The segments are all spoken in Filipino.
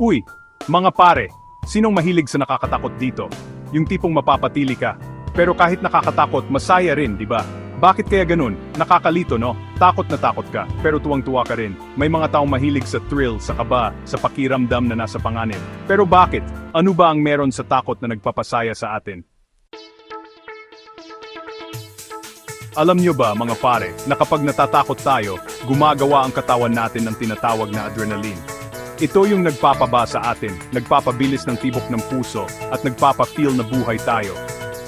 Uy, mga pare, sinong mahilig sa nakakatakot dito? Yung tipong mapapatili ka. Pero kahit nakakatakot, masaya rin, di ba? Bakit kaya ganun? Nakakalito, no? Takot na takot ka, pero tuwang-tuwa ka rin. May mga taong mahilig sa thrill, sa kaba, sa pakiramdam na nasa panganib. Pero bakit? Ano ba ang meron sa takot na nagpapasaya sa atin? Alam nyo ba, mga pare, na kapag natatakot tayo, gumagawa ang katawan natin ng tinatawag na adrenaline. Ito yung nagpapaba sa atin, nagpapabilis ng tibok ng puso, at nagpapa-feel na buhay tayo.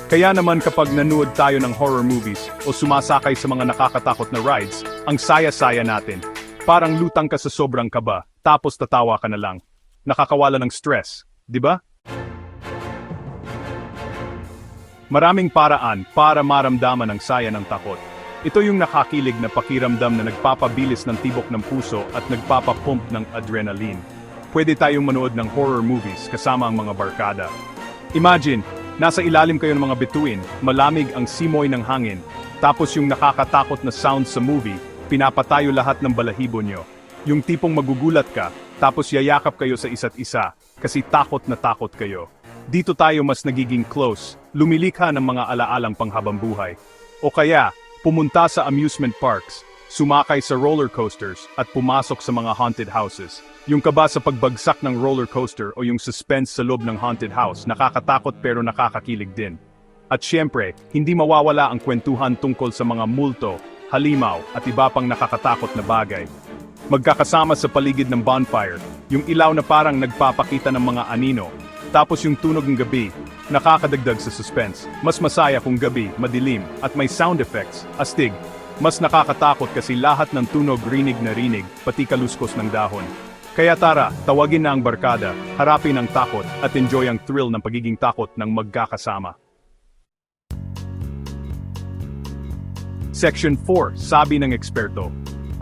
Kaya naman kapag nanood tayo ng horror movies o sumasakay sa mga nakakatakot na rides, ang saya-saya natin. Parang lutang ka sa sobrang kaba, tapos tatawa ka na lang. Nakakawala ng stress, di ba? Maraming paraan para maramdaman ang saya ng takot. Ito yung nakakilig na pakiramdam na nagpapabilis ng tibok ng puso at nagpapapump ng adrenaline. Pwede tayong manood ng horror movies kasama ang mga barkada. Imagine, nasa ilalim kayo ng mga bituin, malamig ang simoy ng hangin, tapos yung nakakatakot na sound sa movie, pinapatayo lahat ng balahibo nyo. Yung tipong magugulat ka, tapos yayakap kayo sa isa't isa, kasi takot na takot kayo. Dito tayo mas nagiging close, lumilikha ng mga alaalang panghabang buhay. O kaya, pumunta sa amusement parks, sumakay sa roller coasters, at pumasok sa mga haunted houses. Yung kaba sa pagbagsak ng roller coaster o yung suspense sa loob ng haunted house, nakakatakot pero nakakakilig din. At syempre, hindi mawawala ang kwentuhan tungkol sa mga multo, halimaw, at iba pang nakakatakot na bagay. Magkakasama sa paligid ng bonfire, yung ilaw na parang nagpapakita ng mga anino, tapos yung tunog ng gabi, nakakadagdag sa suspense. Mas masaya kung gabi, madilim, at may sound effects, astig. Mas nakakatakot kasi lahat ng tunog rinig na rinig, pati kaluskos ng dahon. Kaya tara, tawagin na ang barkada, harapin ang takot, at enjoy ang thrill ng pagiging takot ng magkakasama. Section 4, sabi ng eksperto.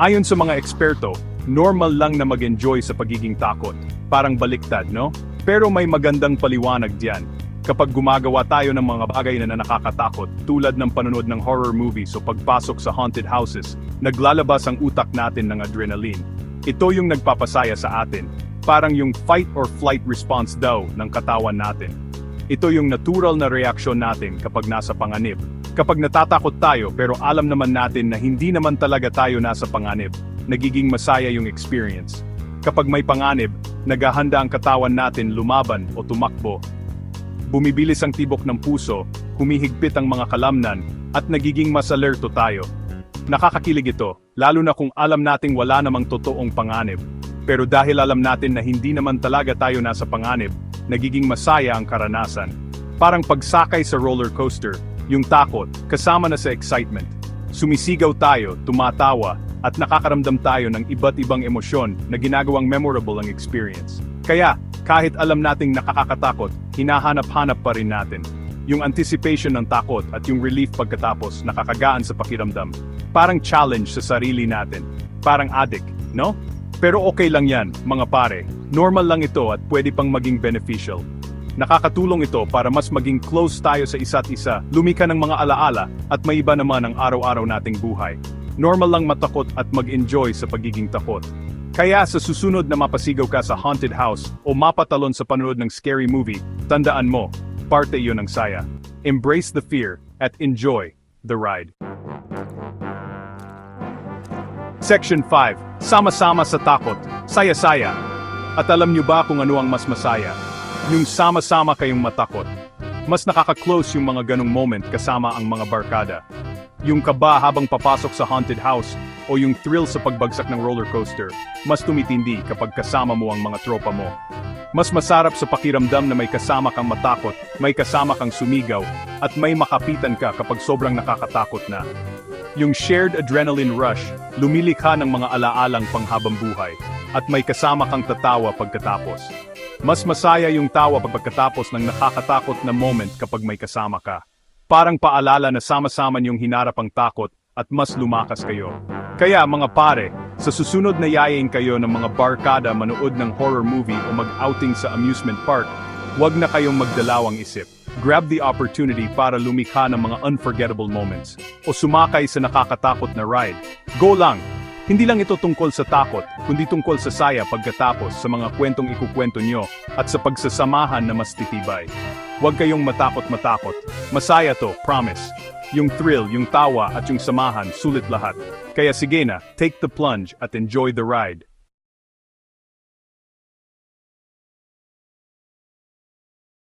Ayon sa mga eksperto, normal lang na mag-enjoy sa pagiging takot. Parang baliktad, no? Pero may magandang paliwanag diyan. Kapag gumagawa tayo ng mga bagay na nakakatakot, tulad ng panonood ng horror movies o pagpasok sa haunted houses, naglalabas ang utak natin ng adrenaline. Ito yung nagpapasaya sa atin. Parang yung fight or flight response daw ng katawan natin. Ito yung natural na reaksyon natin kapag nasa panganib. Kapag natatakot tayo pero alam naman natin na hindi naman talaga tayo nasa panganib, nagiging masaya yung experience. Kapag may panganib, naghahanda ang katawan natin lumaban o tumakbo. Bumibilis ang tibok ng puso, humihigpit ang mga kalamnan, at nagiging mas alerto tayo. Nakakakilig ito, lalo na kung alam nating wala namang totoong panganib. Pero dahil alam natin na hindi naman talaga tayo nasa panganib, nagiging masaya ang karanasan. Parang pagsakay sa roller coaster, yung takot, kasama na sa excitement. Sumisigaw tayo, tumatawa, at nakakaramdam tayo ng iba't ibang emosyon na ginagawang memorable ang experience. Kaya, kahit alam nating nakakatakot, hinahanap-hanap pa rin natin. Yung anticipation ng takot at yung relief pagkatapos nakakagaan sa pakiramdam. Parang challenge sa sarili natin. Parang addict, no? Pero okay lang yan, mga pare. Normal lang ito at pwede pang maging beneficial. Nakakatulong ito para mas maging close tayo sa isa't isa, lumika ng mga alaala, at may iba naman ang araw-araw nating buhay. Normal lang matakot at mag-enjoy sa pagiging takot. Kaya sa susunod na mapasigaw ka sa haunted house o mapatalon sa panonood ng scary movie, tandaan mo, parte iyon ng saya. Embrace the fear at enjoy the ride. Section 5. Sama-sama sa takot. Saya-saya. At alam niyo ba kung ano ang mas masaya? Yung sama-sama kayong matakot. Mas nakaka-close yung mga ganong moment kasama ang mga barkada. Yung kaba habang papasok sa haunted house o yung thrill sa pagbagsak ng roller coaster, mas tumitindi kapag kasama mo ang mga tropa mo. Mas masarap sa pakiramdam na may kasama kang matakot, may kasama kang sumigaw, at may makapitan ka kapag sobrang nakakatakot na. Yung shared adrenaline rush, lumilikha ng mga alaalang panghabang buhay, at may kasama kang tatawa pagkatapos. Mas masaya yung tawa pagkatapos ng nakakatakot na moment kapag may kasama ka. Parang paalala na sama-sama niyong hinarap ang takot at mas lumakas kayo. Kaya mga pare, sa susunod na yayain kayo ng mga barkada manood ng horror movie o mag-outing sa amusement park, huwag na kayong magdalawang isip. Grab the opportunity para lumikha ng mga unforgettable moments o sumakay sa nakakatakot na ride. Go lang! Hindi lang ito tungkol sa takot, kundi tungkol sa saya pagkatapos sa mga kwentong ikukwento nyo at sa pagsasamahan na mas titibay. Huwag kayong matakot-matakot. Masaya to, promise. Yung thrill, yung tawa at yung samahan, sulit lahat. Kaya sige na, take the plunge at enjoy the ride.